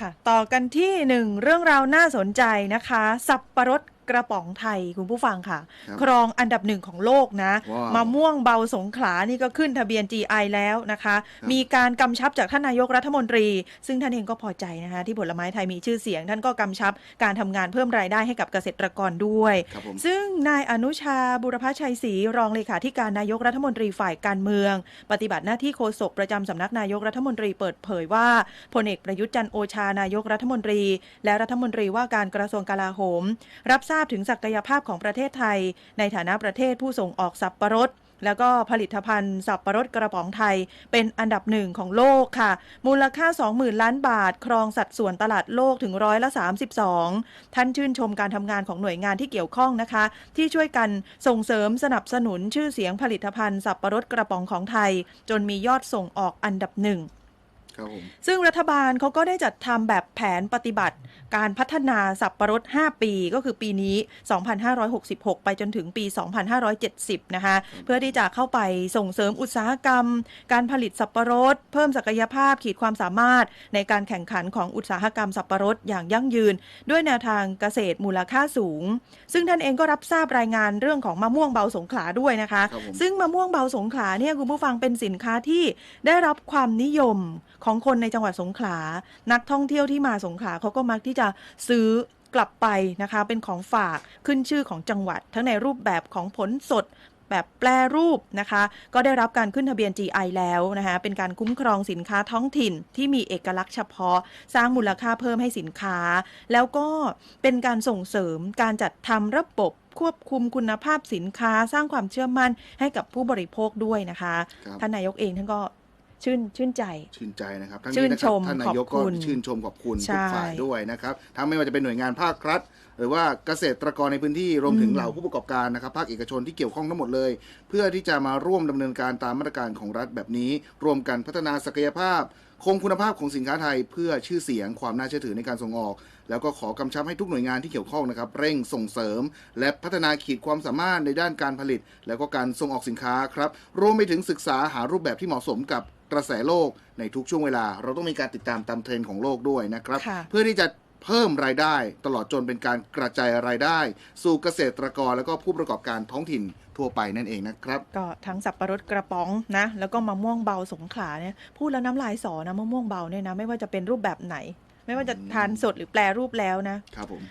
ค่ะ ต่อกันที่หนึ่งเรื่องราวน่าสนใจนะคะ สับปะรด กระป๋องไทยคุณผู้ฟังค่ะ ครับครองอันดับหนึ่งของโลกนะ ว้าวมะม่วงเบาสงขลานี่ก็ขึ้นทะเบียน GI แล้วนะคะ ครับ มีการกำชับจากท่านนายกรัฐมนตรี ซึ่งท่านเองก็พอใจนะคะ ที่ผลไม้ไทยมีชื่อเสียง ท่านก็กำชับการทำงานเพิ่มรายได้ให้กับเกษตรกรด้วย ครับผม ซึ่งนายอนุชาบุรพชัยศรีรองเลขาธิการนายกรัฐมนตรีฝ่ายการเมือง ปฏิบัติหน้าที่โฆษกประจำสำนักนายกรัฐมนตรีเปิดเผยว่าพลเอกประยุทธ์จันทร์โอชานายกรัฐมนตรี และรัฐมนตรีว่าการกระทรวงกลาโหม รับทราบถึงศักยภาพของประเทศไทย ในฐานะประเทศผู้ส่งออกสับปะรดแล้วก็ผลิตภัณฑ์สับปะรดกระป๋องไทย เป็นอันดับหนึ่งของโลกค่ะ มูลค่า 20,000 ล้านบาท ครองสัดส่วนตลาดโลกถึงร้อยละ 32 ท่านชื่นชมการทำงานของหน่วยงานที่เกี่ยวข้องนะคะ ที่ช่วยกันส่งเสริมสนับสนุนชื่อเสียงผลิตภัณฑ์สับปะรดกระป๋องของไทย จนมียอดส่งออกอันดับหนึ่งครับผมซึ่งรัฐบาลเขาก็ได้จัดทำแบบแผนปฏิบัติ การพัฒนาสับปะรด 5 ปีก็คือปีนี้ 2566 ไปจนถึงปี 2570 นะคะ เพื่อที่จะเข้าไปส่งเสริมอุตสาหกรรม การผลิตสับปะรด เพิ่มศักยภาพขีดความสามารถ ในการแข่งขันของอุตสาหกรรมสับปะรดอย่างยั่งยืน ด้วยแนวทางเกษตรมูลค่าสูง ซึ่งท่านเองก็รับทราบรายงานเรื่องของมะม่วงเบาสงขลาด้วยนะคะครับผมซึ่งมะม่วงเบาสงขลาเนี่ยคุณผู้ฟังเป็นสินค้าที่ได้รับความนิยมของคนในจังหวัดสงขลา นักท่องเที่ยวที่มาสงขลาเขาก็มักที่จะซื้อกลับไปนะคะ เป็นของฝากขึ้นชื่อของจังหวัด ทั้งในรูปแบบของผลสดแบบแปรรูปนะคะ ก็ได้รับการขึ้นทะเบียน GI แล้วนะคะเป็นการคุ้มครองสินค้าท้องถิ่นที่มีเอกลักษณ์เฉพาะ สร้างมูลค่าเพิ่มให้สินค้า แล้วก็เป็นการส่งเสริมการจัดทำระบบควบคุมคุณภาพสินค้า สร้างความเชื่อมั่นให้กับผู้บริโภคด้วยนะคะครับท่านนายกเองท่านก็ ชื่นชื่นใจ ชื่นใจนะครับทั้งชื่นนี้นะคชรับมท่านนายกขอบก็คุณชื่นชมขอบคุณใช่ทุกฝ่ายด้วยนะครับทั้งไม่ว่าจะเป็นหน่วยงานภาครัฐ หรือว่าเกษตรกรในพื้นที่รวมถึงอืมเหล่าผู้ประกอบการนะครับ ภาคเอกชนที่เกี่ยวข้องทั้งหมดเลย เพื่อที่จะมาร่วมดำเนินการตามมาตรการของรัฐแบบนี้ รวมกันพัฒนาศักยภาพ คงคุณภาพของสินค้าไทยเพื่อชื่อเสียงความน่าเชื่อถือในการส่งออก แล้วก็ขอกำชับให้ทุกหน่วยงานที่เกี่ยวข้องนะครับ เร่งส่งเสริม และพัฒนาขีดความสามารถในด้านการผลิต แล้วก็การส่งออกสินค้าครับรวมไปถึงศึกษาหารูปแบบที่เหมาะสมกับกระแสโลกในทุกช่วงเวลา เราต้องมีการติดตามตามเทรนด์ของโลกด้วยนะครับค่ะเพื่อที่จะ เพิ่มรายได้ ตลอดจนเป็นการกระจายรายได้ สู่เกษตรกรแล้วก็ผู้ประกอบการท้องถิ่นทั่วไปนั่นเองนะครับ ก็ทั้งสับปะรดกระป๋องนะแล้วก็มะม่วงเบาสงขลาเนี่ยพูดแล้วน้ำลายสอนะมะม่วงเบาเนี่ยนะไม่ว่าจะเป็นรูปแบบไหน ไม่ว่าจะทานสดหรือแปรรูปแล้วนะครับผม